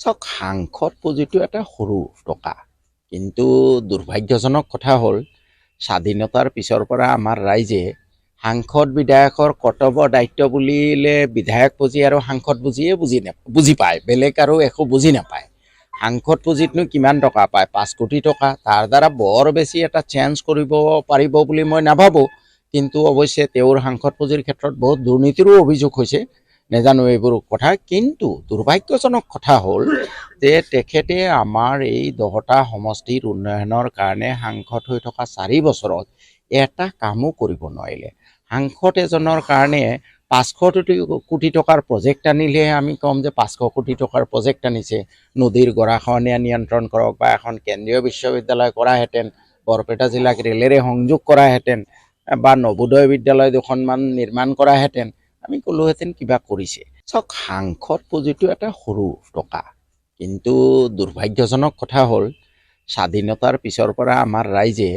চাওক সাংসদ পুঁজিটো এটা সৰু টকা। কিন্তু দুৰ্ভাগ্যজনক কথা হ'ল, স্বাধীনতাৰ পিছৰ পৰা আমাৰ ৰাইজে সাংসদ বিধায়কৰ কৰ্তব্য দায়িত্ব বুলিলে বিধায়ক পুঁজি আৰু সাংসদ পুঁজিয়ে বুজি না বুজি পায়, বেলেগ আৰু একো বুজি নাপায়। সাংসদ পুঁজিতনো কিমান টকা পায়? পাঁচ কোটি টকা। তাৰ দ্বাৰা বৰ বেছি এটা চেঞ্জ কৰিব পাৰিব বুলি মই নাভাবোঁ। কিন্তু অৱশ্যে, তেওঁৰ সাংসদ পুঁজিৰ ক্ষেত্ৰত বহুত দুৰ্নীতিৰো অভিযোগ হৈছে। নেজানো এইবোৰ কথা। কিন্তু দুৰ্ভাগ্যজনক কথা হ'ল যে তেখেতে আমাৰ এই দহটা সমষ্টিৰ উন্নয়নৰ কাৰণে সাংসদ হৈ থকা চাৰি বছৰত এটা কামো কৰিব নোৱাৰিলে। সাংসদ এজনৰ কাৰণে পাঁচশো কোটি টকাৰ প্ৰজেক্ট আনিলে আমি ক'ম যে পাঁচশো কোটি টকাৰ প্ৰজেক্ট আনিছে। নদীৰ গৰাখহনীয়া নিয়ন্ত্ৰণ কৰক বা এখন কেন্দ্ৰীয় বিশ্ববিদ্যালয় কৰাহেঁতেন, বৰপেটা জিলাক ৰেলেৰে সংযোগ কৰাহেঁতেন বা নবোদয় বিদ্যালয় দুখনমান নিৰ্মাণ কৰাহেঁতেন। আমি ক'লোহেঁতেন কিবা কৰিছে। চাওক সাংসদ পুঁজিটো এটা সৰু টকা। কিন্তু দুৰ্ভাগ্যজনক কথা হ'ল, স্বাধীনতাৰ পিছৰ পৰা আমাৰ ৰাইজে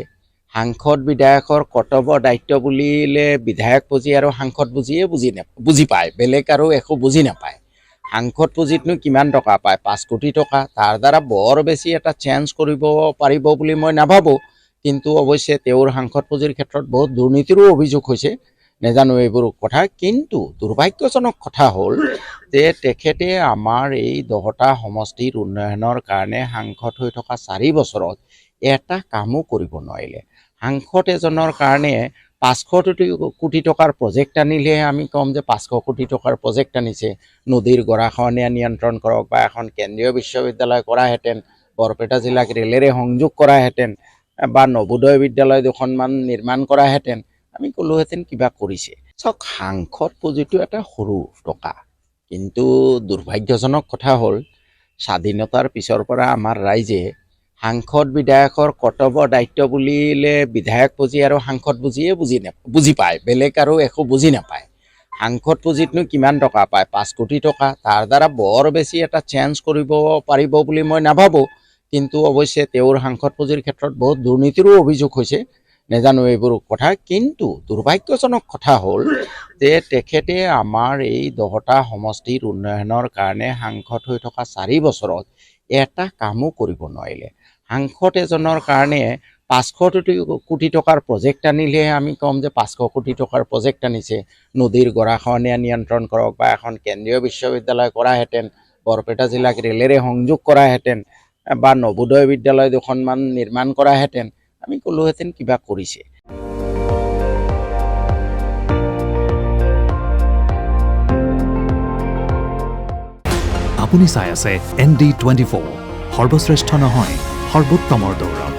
সাংসদ বিধায়কৰ কৰ্তব্য দায়িত্ব বুলিলে বিধায়ক পুঁজি আৰু সাংসদ পুঁজিয়ে বুজি না বুজি পায়। বেলেগ আৰু একো বুজি নাপায়। সাংসদ পুঁজিতনো কিমান টকা পায়? পাঁচ কোটি টকা। তাৰ দ্বাৰা বৰ বেছি এটা চেঞ্জ কৰিব পাৰিব বুলি মই নাভাবোঁ। কিন্তু অৱশ্যে, তেওঁৰ সাংসদ পুঁজিৰ ক্ষেত্ৰত বহুত দুৰ্নীতিৰো অভিযোগ হৈছে। নেজানো এইবোৰ কথা, কিন্তু দুৰ্ভাগ্যজনক কথা হ'ল যে তেখেতে আমাৰ এই দহটা সমষ্টিৰ উন্নয়নৰ কাৰণে সাংসদ হৈ থকা চাৰি বছৰত এটা কামো কৰিব নোৱাৰিলে। সাংসদ এজনৰ কাৰণে পাঁচশো কোটি টকাৰ প্ৰজেক্ট আনিলে আমি ক'ম যে পাঁচশো কোটি টকাৰ প্ৰজেক্ট আনিছে। নদীৰ গৰাখহনীয়া নিয়ন্ত্ৰণ কৰক বা এখন কেন্দ্ৰীয় বিশ্ববিদ্যালয় কৰাহেঁতেন, বৰপেটা জিলাক ৰেলেৰে সংযোগ কৰাহেঁতেন, বা নবোদয় বিদ্যালয় দুখনমান নিৰ্মাণ কৰাহেঁতেন আমি ক'লোহেঁতেন কিবা কৰিছে। চাওক সাংসদ পুঁজিটো এটা সৰু টকা। কিন্তু দুৰ্ভাগ্যজনক কথা হ'ল, স্বাধীনতাৰ পিছৰ পৰা আমাৰ ৰাইজে সাংসদ বিধায়কৰ কৰ্তব্য দায়িত্ব বুলিলে বিধায়ক পুঁজি আৰু সাংসদ পুঁজিয়ে বুজি না বুজি পায়। বেলেগ আৰু একো বুজি নাপায়। সাংসদ পুঁজিতনো কিমান টকা পায়? পাঁচ কোটি টকা। তাৰ দ্বাৰা বৰ বেছি এটা চেঞ্জ কৰিব পাৰিব বুলি মই নাভাবোঁ। কিন্তু অৱশ্যে তেওঁৰ সাংসদ পুঁজিৰ ক্ষেত্ৰত বহুত দুৰ্নীতিৰো অভিযোগ হৈছে। নেজানো এইবোৰ কথা, কিন্তু দুৰ্ভাগ্যজনক কথা হ'ল যে তেখেতে আমাৰ এই দহটা সমষ্টিৰ উন্নয়নৰ কাৰণে সাংসদ হৈ থকা চাৰি বছৰত এটা কামো কৰিব নোৱাৰিলে। সাংসদ এজনৰ কাৰণে পাঁচশো কোটি টকাৰ প্ৰজেক্ট আনিলে আমি ক'ম যে পাঁচশো কোটি টকাৰ প্ৰজেক্ট আনিছে। নদীৰ গৰাখহনীয়া নিয়ন্ত্ৰণ কৰক বা এখন কেন্দ্ৰীয় বিশ্ববিদ্যালয় কৰাহেঁতেন, বৰপেটা জিলাক ৰেলেৰে সংযোগ কৰাহেঁতেন, বা নবোদয় বিদ্যালয় দুখনমান নিৰ্মাণ কৰাহেঁতেন আমি ক'লোহেঁতেন কিবা কৰিছে। আপুনি চাই আছে এন ডি টুৱেণ্টি ফ'ৰ। সৰ্বশ্ৰেষ্ঠ নহয়, সৰ্বোত্তমৰ দৌৰত।